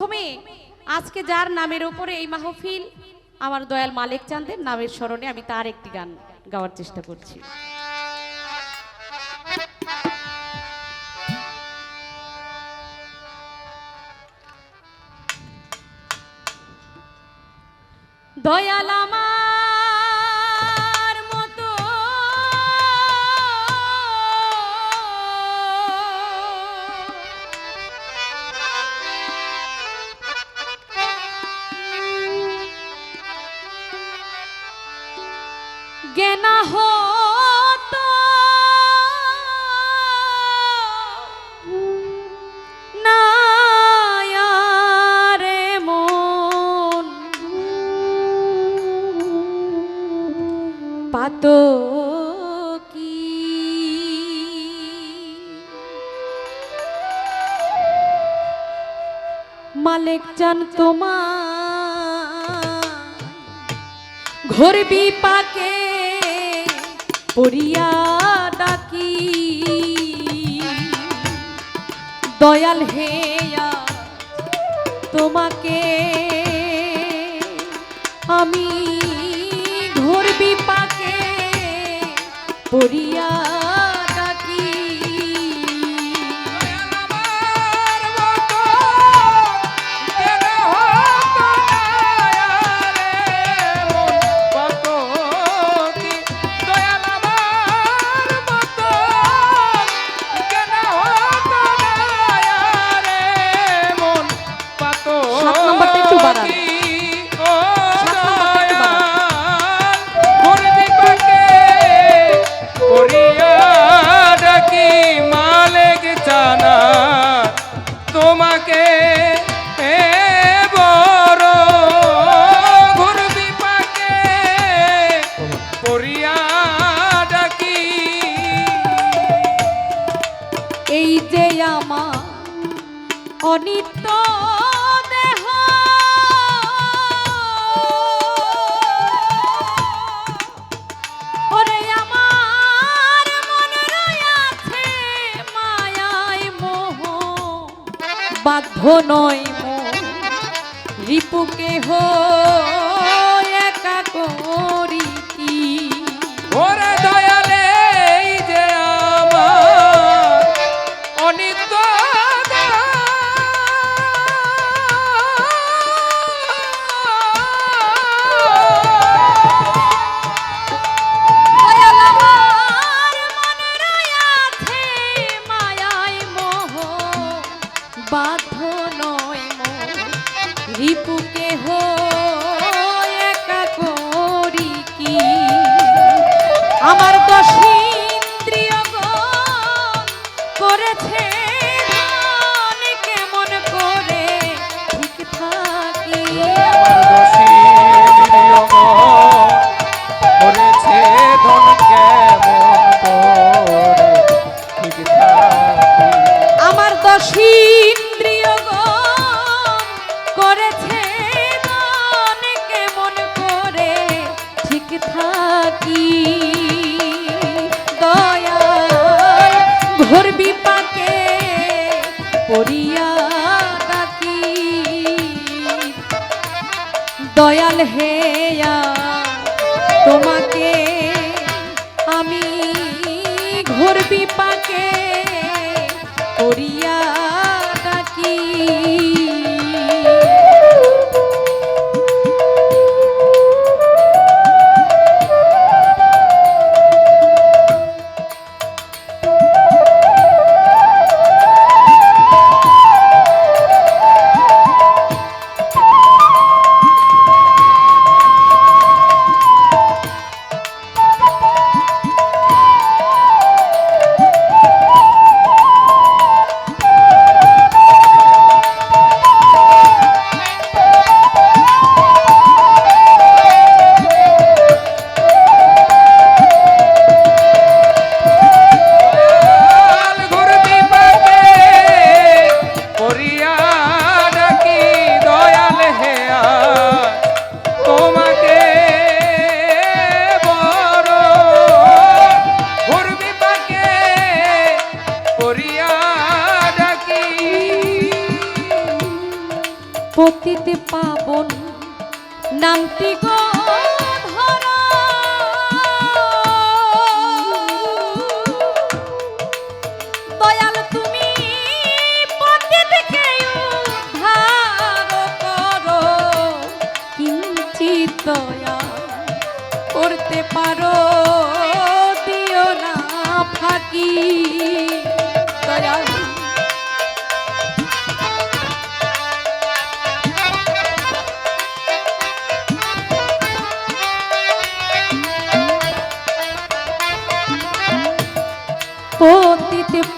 প্রথমে আজকে যার নামের উপরে এই মাহফিল, আমার দয়াল মালিক চাঁদের নামের স্মরণে আমি তার একটি গান গাওয়ার চেষ্টা করছি। দয়াল আমার পাতো কি? মালিক চান তোমার পাকে পড়িয়া ডাকি। দয়াল হেয়া তোমাকে আমি ঘরবি পাকে। পড়িয়া ডাকি। এই যে দেহ। ওরে আমার মন রয়াছে মায়ায় মোহ। বাধ্য নয় মোহ রিপুকে ঘোর পতিত পাবন নামটি গো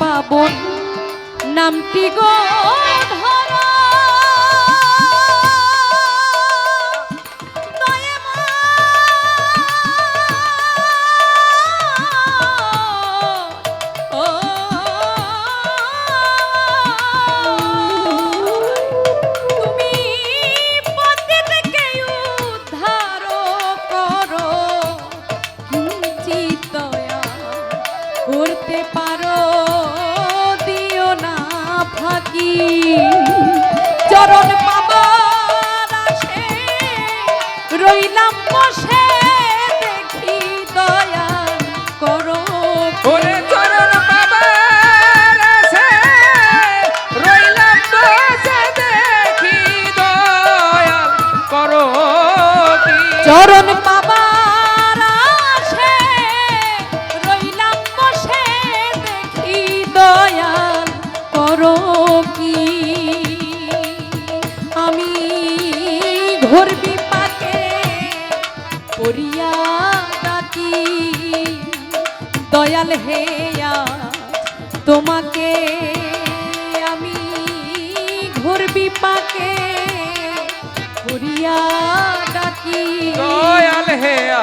পাবন নামটি গো। রইলাম বসে দয়াল হেয়া তোমাকে আমি ঘোর বিপাকে ঘুরিয়া ডাকি। দয়াল হেয়া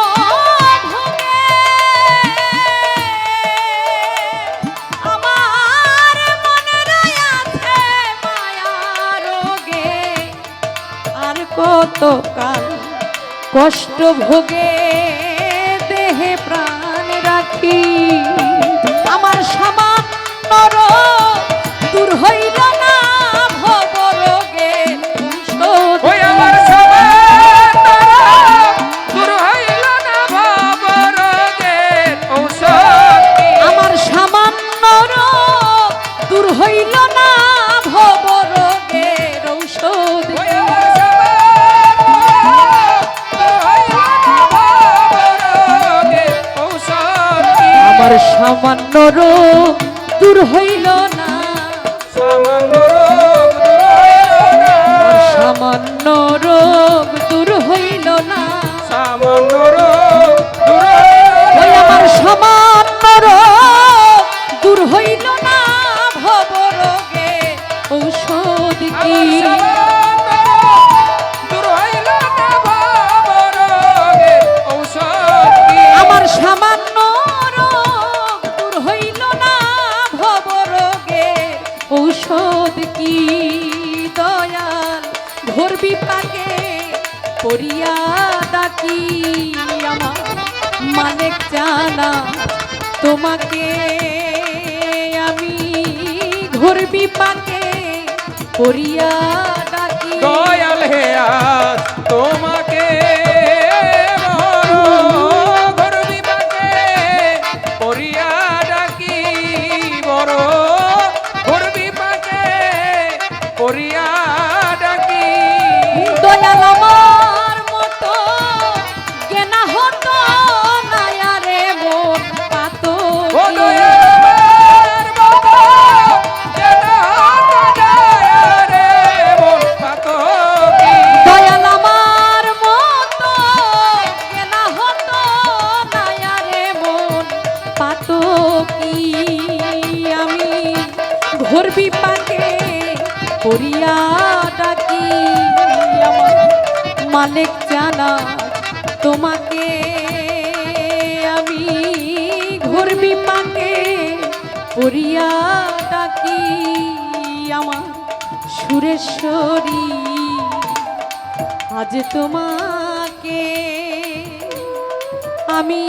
এতকাল কষ্ট ভোগে দেহে প্রাণ রাখি। কি দয়াল? ঘোর বিপাকে পড়িয়া ডাকি আমার। মালিক জানা, তোমাকে আমি ঘোর বিপাকে পড়িয়া ডাকি। দয়াল করিয়া ডাকি আমার মালিক জানা, তোমাকে আমি ঘোর বিপাকে করিয়া ডাকি, আমার সুরেশ্বরী। আজ তোমাকে আমি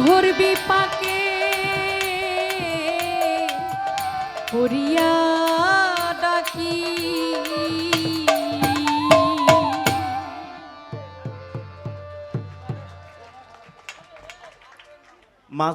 ঘোর বিপাকে করিয়া মা